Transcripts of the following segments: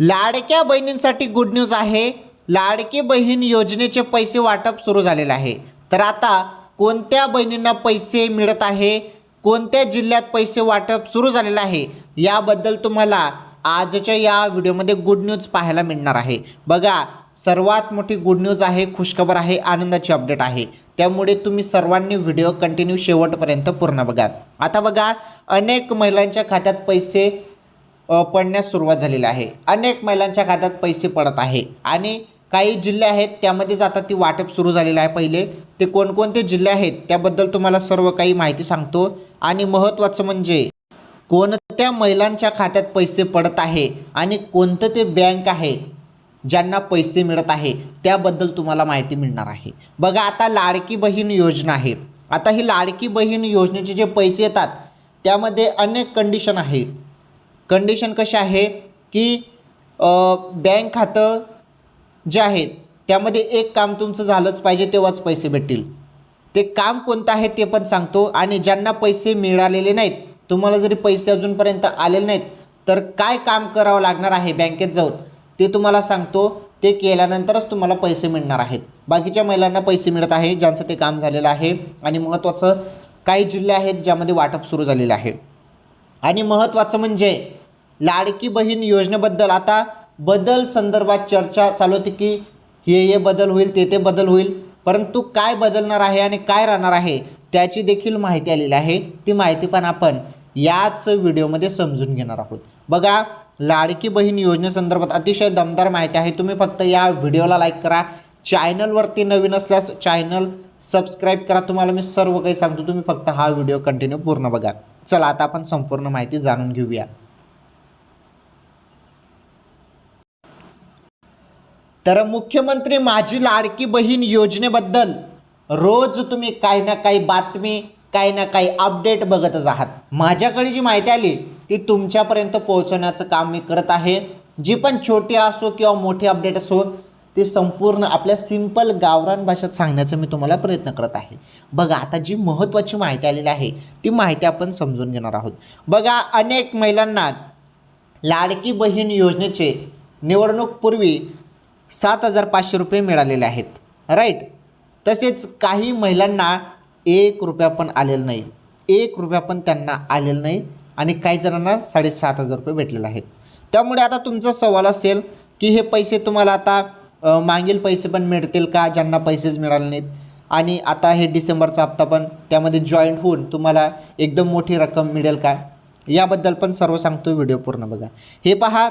लाडक्या बहिणींसाठी good news आहे. लाडकी बहीण योजनेचे पैसे वाटप सुरू झालेले आहे. तर आता कोणत्या बहिणींना पैसे मिळत आहे? कोणत्या जिल्ह्यात पैसे वाटप सुरू झालेलं आहे? याबद्दल तुम्हाला आजच्या या व्हिडिओमध्ये गुड न्यूज पाहायला मिळणार आहे. बघा सर्वात मोठी गुड न्यूज आहे खुशखबर आहे आनंदाची अपडेट आहे. त्यामुळे तुम्ही सर्वांनी व्हिडिओ कंटिन्यू शेवटपर्यंत पूर्ण बघा. आता बघा अनेक महिलांच्या खात्यात पैसे पडण्यास सुरुवात झालेली आहे. अनेक महिलांच्या खात्यात पैसे पडत आहे आणि काही जिल्हे आहेत त्यामध्येच आता ती वाटप सुरू झालेलं आहे पहिले. ते कोणकोणते जिल्हे आहेत त्याबद्दल तुम्हाला सर्व काही माहिती सांगतो. आणि महत्त्वाचं म्हणजे कोणत्या महिलांच्या खात्यात पैसे पडत आहे आणि कोणतं ते बँक आहे ज्यांना पैसे मिळत आहे त्याबद्दल तुम्हाला माहिती मिळणार आहे. बघा आता लाडकी बहीण योजना आहे. आता ही लाडकी बहीण योजनेचे जे पैसे येतात त्यामध्ये अनेक कंडिशन आहे. कंडिशन कशी आहे की बँक खातं जे आहे त्यामध्ये एक काम तुमचं झालंच पाहिजे तेव्हाच पैसे भेटतील. ते काम कोणतं आहे ते पण सांगतो. आणि ज्यांना पैसे मिळालेले नाहीत तुम्हाला जरी पैसे अजूनपर्यंत आलेले नाहीत तर काय काम करावं लागणार आहे बँकेत जाऊन ते तुम्हाला सांगतो. ते केल्यानंतरच तुम्हाला पैसे मिळणार आहेत. बाकीच्या महिलांना पैसे मिळत आहे ज्यांचं ते काम झालेलं आहे. आणि महत्त्वाचं काही जिल्हे आहेत ज्यामध्ये वाटप सुरू झालेलं आहे. आणि महत्त्वाचं म्हणजे लाडकी बहीण योजनेबद्दल आता बदल संदर्भात चर्चा चालू होती की हे हे बदल होईल ते ते बदल होईल. परंतु काय बदलणार आहे आणि काय राहणार आहे त्याची देखील माहिती आलेली आहे. ती माहिती पण आपण याच व्हिडिओमध्ये समजून घेणार आहोत. बघा लाडकी बहीण योजनेसंदर्भात अतिशय दमदार माहिती आहे. तुम्ही फक्त या व्हिडिओला लाईक करा. चॅनलवरती नवीन असल्यास चॅनल सबस्क्राईब करा. तुम्हाला मी सर्व काही सांगतो. तुम्ही फक्त हा व्हिडिओ कंटिन्यू पूर्ण बघा. चला आता आपण संपूर्ण माहिती जाणून घेऊया. तर मुख्यमंत्री माझी लाडकी बहीण योजनेबद्दल रोज तुम्ही काही ना काही बातमी काही ना काही अपडेट बघतच आहात. माझ्याकडे जी माहिती आली ती तुमच्यापर्यंत पोहोचवण्याचं काम मी करत आहे. जी पण छोटी असो किंवा मोठी अपडेट असो ते संपूर्ण आपल्या सिंपल गावरान भाषेत सांगण्याचा मी तुम्हाला प्रयत्न करत आहे. बघा आता जी महत्त्वाची माहिती आलेली आहे ती माहिती आपण समजून घेणार आहोत. बघा अनेक महिलांना लाडकी बहीण योजनेचे निवडणूकपूर्वी सात हजार पाचशे रुपये मिळालेले आहेत. राईट तसेच काही महिलांना एक रुपया पण आलेला नाही. एक रुपया पण त्यांना आलेला नाही आणि काही जणांना साडेसात हजार रुपये भेटलेले आहेत. त्यामुळे आता तुमचा सवाल असेल की हे पैसे तुम्हाला आता मागील पैसे पण मिळतील का? ज्यांना पैसेच मिळाले नाहीत. आणि आता हे डिसेंबरचा हप्ता पण त्यामध्ये जॉईंट होऊन तुम्हाला एकदम मोठी रक्कम मिळेल का? याबद्दल पण सर्व सांगतो व्हिडिओ पूर्ण बघा. हे पहा.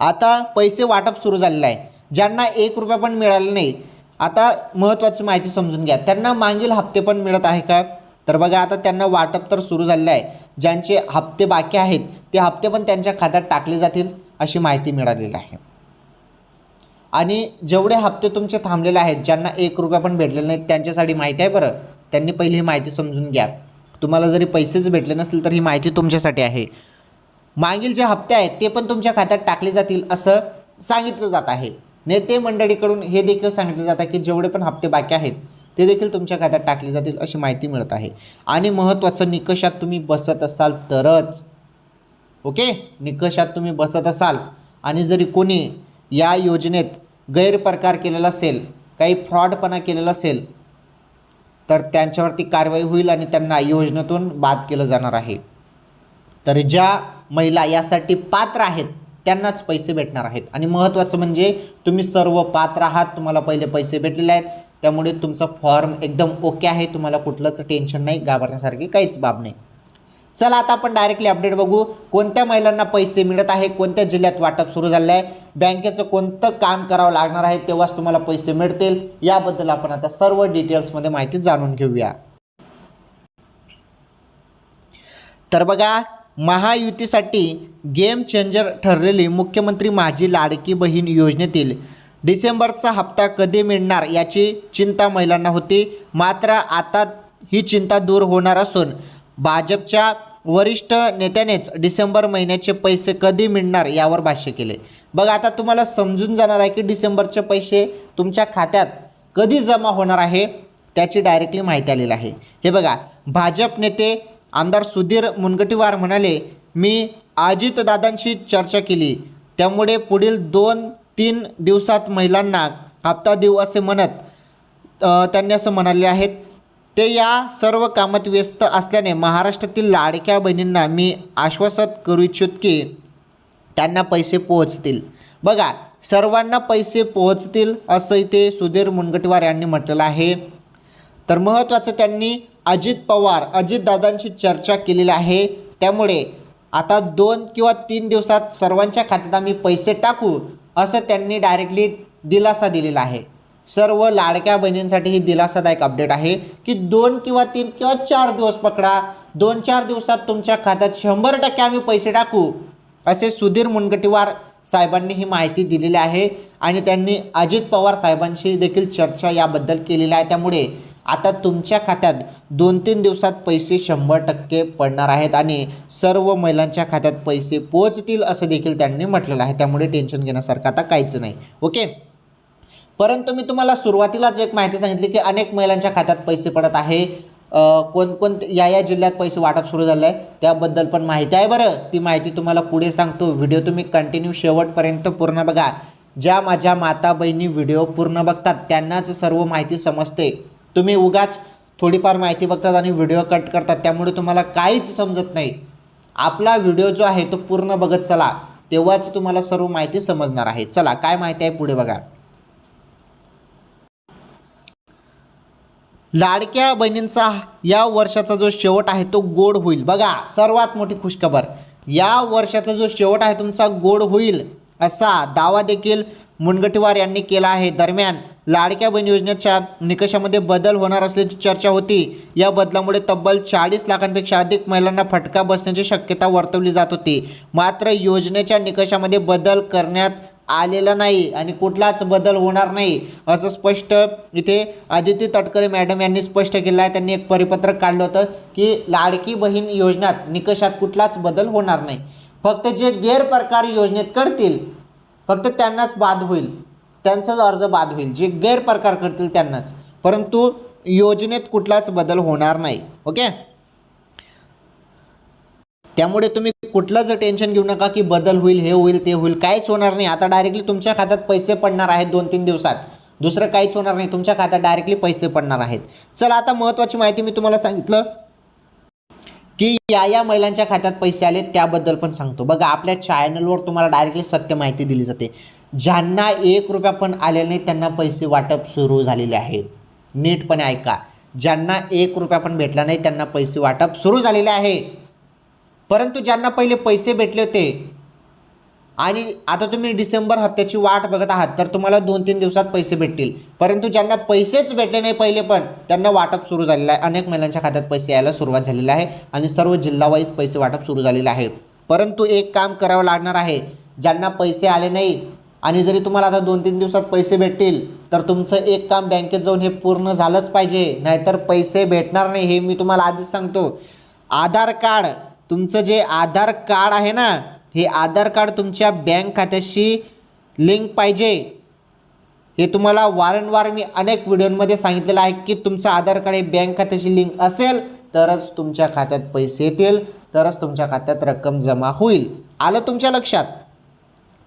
आता पैसे वाटप सुरू झालेलं आहे. ज्यांना एक रुपया पण मिळाले नाही. आता महत्त्वाची माहिती समजून घ्या. त्यांना मागील हप्ते पण मिळत आहे का? तर बघा आता त्यांना वाटप तर सुरू झालेलं आहे. ज्यांचे हप्ते बाकी आहेत ते हप्ते पण त्यांच्या खात्यात टाकले जातील अशी माहिती मिळालेली आहे. आणि जेवढे हप्ते तुमचे थांबलेले आहेत ज्यांना एक रुपया पण भेटलेले नाहीत त्यांच्यासाठी माहिती आहे बरं. त्यांनी पहिली ही माहिती समजून घ्या. तुम्हाला जरी पैसेच भेटले नसतील तर ही माहिती तुमच्यासाठी आहे. मागील जे हप्ते आहेत ते पण तुमच्या खात्यात टाकले जातील असं सांगितलं जात आहे. नेते मंडळीकडून हे देखील सांगितलं जातं की जेवढे पण हप्ते बाकी आहेत ते देखील तुमच्या खात्यात टाकले जातील अशी माहिती मिळत आहे. आणि महत्त्वाचं निकषात तुम्ही बसत असाल तरच. ओके? निकषात तुम्ही बसत असाल आणि जरी कोणी या योजनेत गैरप्रकार केलेला असेल काही फ्रॉडपणा केलेला असेल तर त्यांच्यावरती कारवाई होईल आणि त्यांना योजनेतून बाद केलं जाणार आहे. तर ज्या महिला यासाठी पात्र आहेत त्यांनाच पैसे भेटणार आहेत. आणि महत्त्वाचं म्हणजे तुम्ही सर्व पात्र आहात तुम्हाला पहिले पैसे भेटलेले आहेत. त्यामुळे तुमचा फॉर्म एकदम ओके आहे तुम्हाला कुठलंच टेन्शन नाही घाबरण्यासारखी काहीच बाब नाही. चला आता आपण डायरेक्टली अपडेट बघू कोणत्या महिलांना पैसे मिळत आहे कोणत्या जिल्ह्यात वाटप सुरू झालं आहे बँकेचं कोणतं काम करावं लागणार आहे तेव्हाच तुम्हाला पैसे मिळतील. याबद्दल आपण आता सर्व डिटेल्समध्ये माहिती जाणून घेऊया. तर बघा महायुतीसाठी गेम चेंजर ठरलेली मुख्यमंत्री माझी लाडकी बहीण योजनेतील डिसेंबरचा हप्ता कधी मिळणार याची चिंता महिलांना होती. मात्र आता ही चिंता दूर होणार असून भाजपच्या वरिष्ठ नेत्यानेच डिसेंबर महिन्याचे पैसे कधी मिळणार यावर भाष्य केले. बघा आता तुम्हाला समजून जाणार आहे की डिसेंबरचे पैसे तुमच्या खात्यात कधी जमा होणार आहे त्याची डायरेक्टली माहिती आलेली आहे. हे बघा भाजप नेते आमदार सुधीर मुनगटीवार म्हणाले मी अजितदादांशी चर्चा केली. त्यामुळे पुढील दोन तीन दिवसात महिलांना हप्ता देऊ असे म्हणत त्यांनी असं म्हणाले आहेत. ते या सर्व कामात व्यस्त असल्याने महाराष्ट्रातील लाडक्या बहिणींना मी आश्वासत करू इच्छित की त्यांना पैसे पोहोचतील. बघा सर्वांना पैसे पोहोचतील असं इथे सुधीर मुनगटवार यांनी म्हटलेलं आहे. तर महत्त्वाचं त्यांनी अजित पवार अजितदादांशी चर्चा केलेली आहे. त्यामुळे आता दोन किंवा तीन दिवसात सर्वांच्या खात्यात आम्ही पैसे टाकू असं त्यांनी डायरेक्टली दिलासा दिलेला आहे. सर्व लाडक्या बहिणींसाठी ही दिलासादायक अपडेट आहे की दोन किंवा तीन किंवा चार दिवस पकडा. दोन चार दिवसात तुमच्या खात्यात शंभर टक्के आम्ही पैसे टाकू असे सुधीर मुनगटीवार साहेबांनी ही माहिती दिलेली आहे आणि त्यांनी अजित पवार साहेबांशी देखील चर्चा याबद्दल केलेली आहे. त्यामुळे आता तुमच्या खात्यात दोन तीन दिवसात पैसे शंभर टक्के पडणार आहेत आणि सर्व महिलांच्या खात्यात पैसे पोचतील असं देखील त्यांनी म्हटलेलं आहे. त्यामुळे टेन्शन घेण्यासारखं आता काहीच नाही. ओके परंतु मी तुम्हाला सुरुवातीलाच एक माहिती सांगितली की अनेक महिलांच्या खात्यात पैसे पडत आहे. कोणकोण या या जिल्ह्यात पैसे वाटप सुरू झालं आहे त्याबद्दल पण माहिती आहे बरं. ती माहिती तुम्हाला पुढे सांगतो. व्हिडिओ तुम्ही कंटिन्यू शेवटपर्यंत पूर्ण बघा. ज्या माझ्या माता बहिणी व्हिडिओ पूर्ण बघतात त्यांनाच सर्व माहिती समजते. तुम्ही उगाच थोडीफार माहिती बघतात आणि व्हिडिओ कट करतात. त्यामुळे तुम्हाला काहीच समजत नाही. आपला व्हिडिओ जो आहे तो पूर्ण बघत चला. तेव्हाच तुम्हाला सर्व माहिती समजणार आहे. चला काय माहिती आहे पुढे बघा. लाडक्या बहिणींचा या वर्षाचा जो शेवट आहे तो गोड होईल. बघा सर्वात मोठी खुशखबर. या वर्षाचा जो शेवट आहे तुमचा गोड होईल असा दावा देखील मुनगटीवार यांनी केला आहे. दरम्यान लाडक्या बहीण योजनेच्या निकषामध्ये बदल होणार असल्याची चर्चा होती. या बदलामुळे तब्बल चाळीस लाखांपेक्षा अधिक महिलांना फटका बसण्याची शक्यता वर्तवली जात होती. मात्र योजनेच्या निकषामध्ये बदल करण्यात आलेला नाही आणि कुठलाच बदल होणार नाही असं स्पष्ट इथे आदिती तटकरे मॅडम यांनी स्पष्ट केलं आहे. त्यांनी एक परिपत्रक काढलं होतं की लाडकी बहीण योजनात निकषात कुठलाच बदल होणार नाही. फक्त जे गैरप्रकार योजनेत करतील फक्त त्यांनाच बाद होईल. त्यांचाच अर्ज बाद होईल. जे गैरप्रकार करतील त्यांनाच. परंतु योजनेत कुठलाच बदल होणार नाही. ओके? त्यामुळे तुम्ही कुठलंच टेन्शन घेऊ नका की बदल होईल हे होईल ते होईल. काहीच होणार नाही. आता डायरेक्टली तुमच्या खात्यात पैसे पडणार आहेत दोन तीन दिवसात. दुसरं काहीच होणार नाही. तुमच्या खात्यात डायरेक्टली पैसे पडणार आहेत. चला आता महत्त्वाची माहिती मी तुम्हाला सांगितलं की या या महिलांच्या खात्यात पैसे आले त्याबद्दल पण सांगतो. बघा आपल्या चॅनलवर तुम्हाला डायरेक्टली सत्य माहिती दिली जाते. ज्यांना एक रुपया पण आले नाही त्यांना पैसे वाटप सुरू झालेले आहे. नीटपणे ऐका. ज्यांना एक रुपया पण भेटला नाही त्यांना पैसे वाटप सुरू झालेले आहे. परंतु ज्यांना पहिले पैसे भेटले होते आणि आता तुम्ही डिसेंबर हप्त्याची वाट बघत आहात तर तुम्हाला दोन तीन दिवसात पैसे भेटतील. परंतु ज्यांना पैसेच भेटले नाही पहिले पण त्यांना वाटप सुरू झालेलं आहे. अनेक महिलांच्या खात्यात पैसे यायला सुरुवात झालेली आहे आणि सर्व जिल्हावाईज पैसे वाटप सुरू झालेले आहे. परंतु एक काम करावं लागणार आहे ज्यांना पैसे आले नाही आणि जरी तुम्हाला आता दोन तीन दिवसात पैसे भेटतील तर तुमचं एक काम बँकेत जाऊन हे पूर्ण झालंच पाहिजे नाहीतर पैसे भेटणार नाही हे मी तुम्हाला आधीच सांगतो. आधार कार्ड तुमचं जे आधार कार्ड आहे ना हे आधार कार्ड तुमच्या बँक खात्याशी लिंक पाहिजे. हे तुम्हाला वारंवार मी अनेक व्हिडिओमध्ये सांगितलेलं आहे की तुमचं आधार कार्ड हे बँक खात्याशी लिंक असेल तरच तुमच्या खात्यात पैसे येतील तरच तुमच्या खात्यात रक्कम जमा होईल. आलं तुमच्या लक्षात?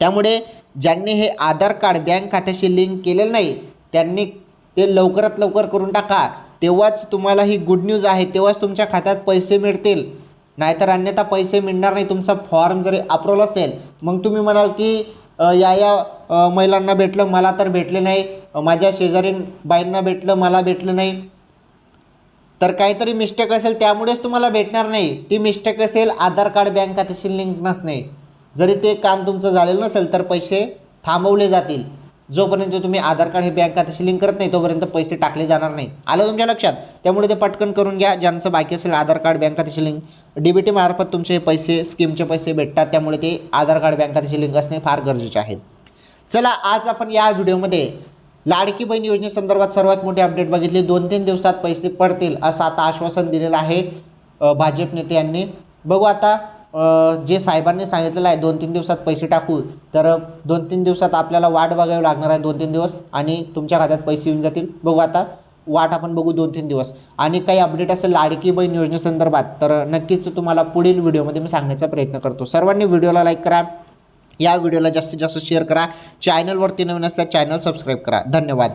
त्यामुळे ज्यांनी हे आधार कार्ड बँक खात्याशी लिंक केलेलं नाही त्यांनी ते लवकरात लवकर करून टाका. तेव्हाच तुम्हाला ही गुड न्यूज आहे तेव्हाच तुमच्या खात्यात पैसे मिळतील. नाहीतर अन्यथा पैसे मिळणार नाही. तुमचा फॉर्म जरी अप्रूव्हल असेल मग तुम्ही म्हणाल की या या महिलांना भेटलं मला तर भेटले नाही. माझ्या शेजारी बाईंना भेटलं मला भेटलं नाही. तर काहीतरी मिस्टेक असेल त्यामुळेच तुम्हाला भेटणार नाही. ती मिस्टेक असेल आधार कार्ड बँक खात्याशी लिंक नसणे. जरी ते काम तुमचं झालेलं नसेल तर पैसे थांबवले जातील. जोपर्यंत तुम्ही आधार कार्ड हे बँक खात्याशी लिंक करत नाही तोपर्यंत पैसे टाकले जाणार नाही आलं तुमच्या लक्षात? त्यामुळे ते पटकन करून घ्या. ज्यांचं बाकी असेल आधार कार्ड बँक खात्याशी लिंक डी बी मार्फत तुमचे पैसे स्कीमचे पैसे भेटतात. त्यामुळे ते आधार कार्ड बँक खात्याशी लिंक असणे फार गरजेचे आहे. चला आज आपण या व्हिडिओमध्ये लाडकी बहीण योजनेसंदर्भात सर्वात मोठी अपडेट बघितली. दोन तीन दिवसात पैसे पडतील असं आता आश्वासन दिलेलं आहे भाजप नेते यांनी. बघू आता जे साहेबांनी सांगितलेलं आहे दोन तीन दिवसात पैसे टाकू तर दोन तीन दिवसात आपल्याला वाट बघावी लागणार आहे दोन तीन दिवस आणि तुमच्या खात्यात पैसे येऊन जातील. बघू आता वाट आपण बघू दोन तीन दिवस. आणि काही अपडेट असेल लाडकी बहीण योजनेसंदर्भात तर नक्कीच तुम्हाला पुढील व्हिडिओमध्ये मी सांगण्याचा प्रयत्न करतो. सर्वांनी व्हिडिओला लाईक करा या व्हिडिओला जास्तीत जास्त शेअर करा चॅनलवरती नवीन असल्यास चॅनल सबस्क्राईब करा. धन्यवाद.